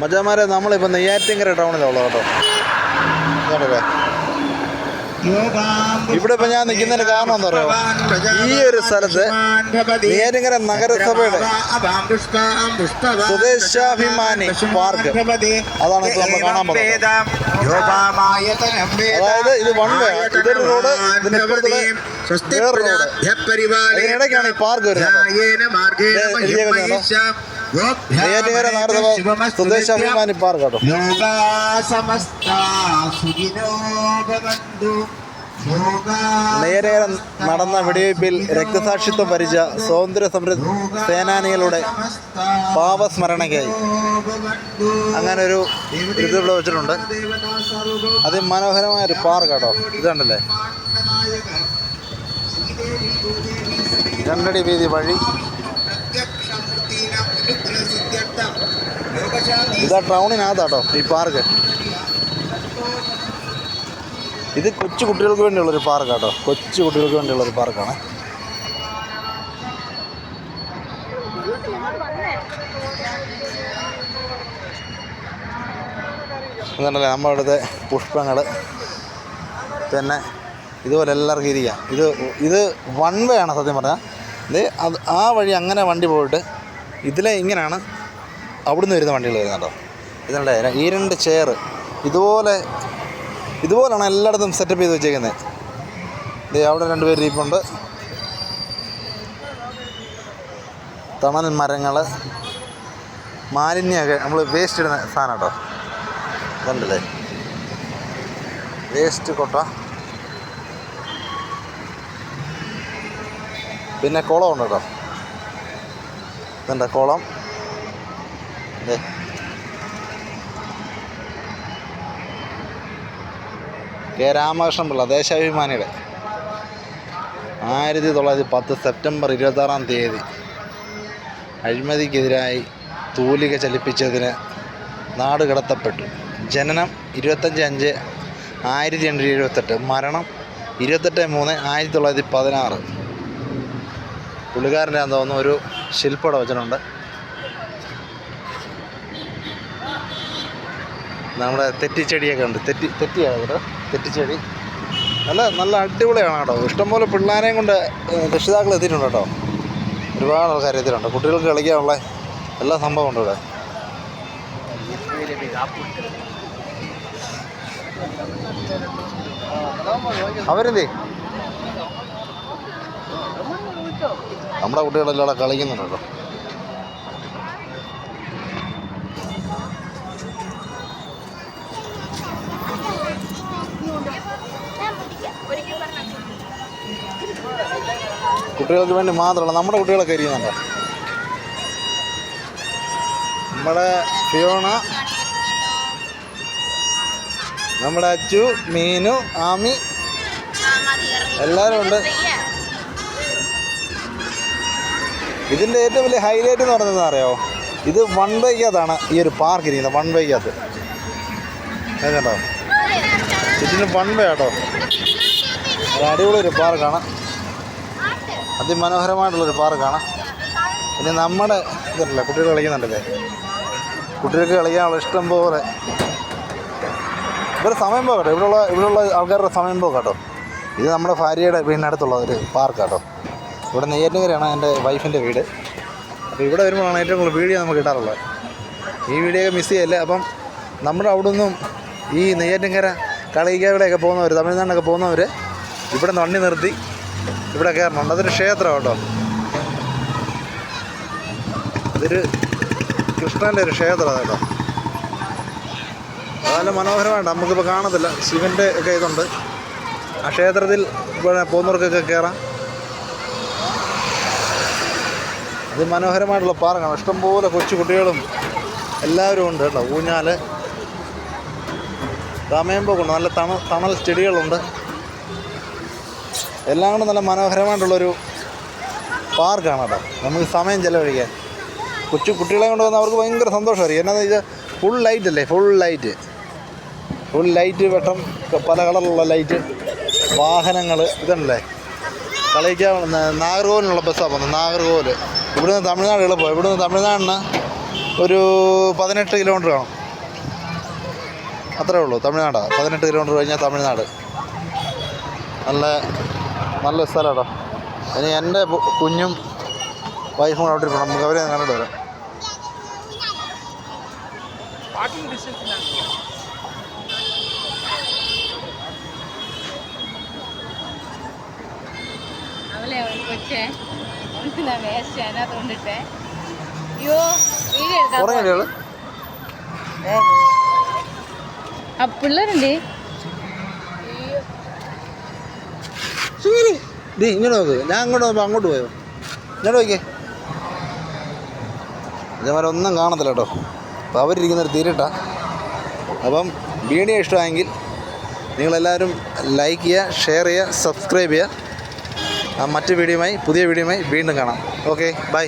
മച്ചാമാരെ നമ്മളിപ്പോൾ നെയ്യാറ്റിങ്കര ടൗണിലുള്ളത് കേട്ടോ. ഇവിടെ ഇപ്പൊ ഞാൻ നിൽക്കുന്നതിന് കാരണം എന്താ പറയുക ഈ ഒരു സ്ഥലത്ത് നെയ്യാറ്റിങ്കര നഗരസഭയുടെ സ്വദേശാഭിമാനി പാർക്ക്. അതാണ് നമ്മൾ കാണാൻ പോകുന്നത്. അതായത് ഇത് വൺ വേ. ഇതൊരു റോഡ്, വേറൊരു റോഡ്. അതിനിടയ്ക്കാണ് ഈ പാർക്ക് വരുന്നത് നെയ്യാറ്റിങ്കര നഗരസഭ സ്വദേശാഭിമാനി പാർക്ക് കേട്ടോ സമസ്ത സുഖിനോ ഭവന്തു ലോകാ നേരെ നടന്ന വെടിവയ്പിൽ രക്തസാക്ഷിത്വം ഭരിച്ച സ്വാതന്ത്ര്യ സമര സേനാനികളുടെ പാപസ്മരണയ്ക്കായി. അങ്ങനെ ഒരു ഇത് ഇവിടെ വെച്ചിട്ടുണ്ട് അതിമനോഹരമായ ഒരു പാർക്ക് കേട്ടോ. ഇത് കണ്ടല്ലേ രണ്ടടി വീതി വഴി ഇതാ ടൗണിനകത്താട്ടോ ഈ പാർക്ക് ഇത് കൊച്ചു കുട്ടികൾക്ക് വേണ്ടിയുള്ളൊരു പാർക്ക് കേട്ടോ കൊച്ചു കുട്ടികൾക്ക് വേണ്ടിയുള്ളൊരു പാർക്കാണ് എന്നുണ്ടല്ലേ നമ്മുടെ പുഷ്പങ്ങൾ പിന്നെ ഇതുപോലെ എല്ലാവർക്കും ഇരിക്കാം. ഇത് ഇത് വൺ വേ ആണ് സത്യം പറഞ്ഞാൽ ഇത് അത് ആ വഴി അങ്ങനെ വണ്ടി പോയിട്ട് ഇതിലെ ഇങ്ങനെയാണ് അവിടുന്ന് വരുന്ന വണ്ടികൾ വരുന്നത് കേട്ടോ. ഇതിനുള്ള ഈ രണ്ട് ചെയർ ഇതുപോലെ ഇതുപോലെയാണ് എല്ലായിടത്തും സെറ്റപ്പ് ചെയ്ത് വെച്ചേക്കുന്നത്. ഇത് അവിടെ രണ്ട് പേര് ഇരിപ്പുണ്ട് തണൽ മരങ്ങൾ മാലിന്യമൊക്കെ നമ്മൾ വേസ്റ്റ് ഇടുന്ന സാധനം കേട്ടോ. ഇതുണ്ടല്ലേ? വേസ്റ്റ് കൊട്ട. പിന്നെ കുളമുണ്ട് കേട്ടോ. ഇതുണ്ട് കുളം കെ രാമകൃഷ്ണൻ പിള്ള ദേശാഭിമാനിയുടെ. ആയിരത്തി തൊള്ളായിരത്തി പത്ത് സെപ്റ്റംബർ ഇരുപത്താറാം തീയതി അഴിമതിക്കെതിരായി തൂലിക ചലിപ്പിച്ചതിന് നാട് കടത്തപ്പെട്ടു. ജനനം ഇരുപത്തഞ്ച് അഞ്ച് ആയിരത്തി എണ്ണൂറ്റി എഴുപത്തെട്ട് മരണം ഇരുപത്തെട്ട് മൂന്ന് ആയിരത്തി തൊള്ളായിരത്തി പതിനാറ്. പുള്ളിക്കാരന്റെ തോന്നുന്നു ഒരു ശില്പം വെച്ചിട്ടുണ്ട് നമ്മുടെ തെറ്റിച്ചെടിയൊക്കെ ഉണ്ട്. തെറ്റി തെറ്റിയാണ് കേട്ടോ തെറ്റിച്ചെടി. നല്ല നല്ല അടിപൊളിയാണ് കേട്ടോ. ഇഷ്ടംപോലെ പിള്ളേരെയും കൊണ്ട് രക്ഷിതാക്കൾ എത്തിയിട്ടുണ്ട് കേട്ടോ. ഒരുപാട് ആൾക്കാർ എത്തിയിട്ടുണ്ട്. കുട്ടികൾക്ക് കളിക്കാനുള്ള എല്ലാ സംഭവം ഉണ്ട് ഇവിടെ. അവരെന്തേ? നമ്മുടെ കുട്ടികളെല്ലാം അവിടെ കളിക്കുന്നുണ്ടല്ലോ. കേട്ടോ കുട്ടികൾക്ക് വേണ്ടി മാത്രമല്ല നമ്മുടെ കുട്ടികളൊക്കെ ഇരിക്കുന്നുണ്ടോ. നമ്മുടെ ഫിയോണ നമ്മുടെ അച്ചു മീനു ആമി എല്ലാവരും ഉണ്ട്. ഇതിന്റെ ഏറ്റവും വലിയ ഹൈലൈറ്റ് എന്ന് പറയുന്നത് അറിയാമോ ഇത് വൺ ബൈക്കകത്താണ് ഈ ഒരു പാർക്ക് ഇരിക്കുന്നത് വൺ ബൈക്കകത്ത് കേട്ടോ ഇതിന് വൺ വേ കേട്ടോ അടിപൊളി ഒരു പാർക്കാണ് അതിമനോഹരമായിട്ടുള്ളൊരു പാർക്കാണ് പിന്നെ നമ്മുടെ ഇതല്ലേ കുട്ടികൾ കളിക്കുന്നുണ്ടല്ലേ? കുട്ടികൾക്ക് കളിക്കാനുള്ള ഇഷ്ടം പോലെ. ഇവരുടെ സമയം പോകട്ടെ ഇവിടെയുള്ള ഇവിടെയുള്ള ആൾക്കാരുടെ സമയം പോകട്ടോ. ഇത് നമ്മുടെ ഭാര്യയുടെ വീടിനടുത്തുള്ള ഒരു പാർക്കാട്ടോ കേട്ടോ ഇവിടെ നെയ്യാറ്റിൻകരയാണ് എന്റെ വൈഫിന്റെ വീട്. അപ്പോൾ ഇവിടെ വരുമ്പോഴാണ് ഏറ്റവും കൂടുതൽ വീഡിയോ നമുക്ക് കിട്ടാറുള്ളത്. ഈ വീഡിയോ മിസ് ചെയ്യല്ലേ? അപ്പം നമ്മുടെ അവിടെ നിന്നും ഈ നെയ്യാറ്റിൻകര കളിക്കാവിടെയൊക്കെ പോകുന്നവർ തമിഴ്നാട്ടിലൊക്കെ പോകുന്നവർ ഇവിടെ നിന്ന് വണ്ടി നിർത്തി ഇവിടെ കയറണുണ്ട്. അതൊരു ക്ഷേത്രം കേട്ടോ. ഇതൊരു കൃഷ്ണന്റെ ഒരു ക്ഷേത്രം കേട്ടോ. നല്ല മനോഹരമായിട്ട് നമുക്കിപ്പോൾ കാണത്തില്ല. ശിവന്റെ ഒക്കെ ഇതുണ്ട്. ആ ക്ഷേത്രത്തിൽ പോകുന്നവർക്കൊക്കെ കയറാം. ഇത് മനോഹരമായിട്ടുള്ള പാർക്കാണ് ഇഷ്ടംപോലെ കൊച്ചു കുട്ടികളും എല്ലാവരും ഉണ്ട് കേട്ടോ ഊഞ്ഞാൽ സമയമ്പോക്കുണ്ട് നല്ല തണൽ തണൽ ചെടികളുണ്ട്. എല്ലാം കൂടെ നല്ല മനോഹരമായിട്ടുള്ളൊരു പാർക്കാണ് കേട്ടോ. നമുക്ക് സമയം ചിലവഴിക്കാൻ. കൊച്ചു കുട്ടികളെ കൊണ്ട് വന്നാൽ അവർക്ക് ഭയങ്കര സന്തോഷമായിരിക്കും. എന്നാന്ന് വെച്ചാൽ ഫുൾ ലൈറ്റ് അല്ലേ? ഫുൾ ലൈറ്റ് ഫുൾ ലൈറ്റ് വെട്ടം പല കളറിലുള്ള ലൈറ്റ് വാഹനങ്ങൾ ഇതല്ലേ കളിക്കാൻ നാഗർകോവിലുള്ള ബസ്സാണ് പോകുന്നത് നാഗർകോവിൽ ഇവിടുന്ന് തമിഴ്നാട് എളുപ്പം ഇവിടുന്ന് തമിഴ്നാടിന് ഒരു പതിനെട്ട് കിലോമീറ്റർ കാണും. അത്രേ ഉള്ളൂ. തമിഴ്നാടാണ് പതിനെട്ട് കിലോമീറ്റർ കഴിഞ്ഞാൽ തമിഴ്നാട്. നല്ല നല്ല സ്ഥലമാട്ടോ ഇനി എന്റെ കുഞ്ഞും വൈഫും കൂടെ അവിടെ ഇരിക്കണം നമുക്ക് അവരെ കണ്ടിട്ട് വരാം. അവളെ കൊച്ചേ? അയ്യോ വീഡിയോ ആ ഡേ ഇങ്ങോട്ട് നോക്ക്. ഞാൻ അങ്ങോട്ട് പോകുമ്പോൾ അങ്ങോട്ട് പോയോ? ഇങ്ങോട്ട് നോക്കിയേ. ഇതേപോലെ ഒന്നും കാണത്തില്ല കേട്ടോ. അപ്പോൾ അവരിരിക്കുന്നൊരു തീരട്ട അപ്പം വീഡിയോ ഇഷ്ടമായെങ്കിൽ നിങ്ങളെല്ലാവരും ലൈക്ക് ചെയ്യുക ഷെയർ ചെയ്യുക സബ്സ്ക്രൈബ് ചെയ്യുക. മറ്റു വീഡിയോയുമായി പുതിയ വീഡിയോയുമായി വീണ്ടും കാണാം. Okay bye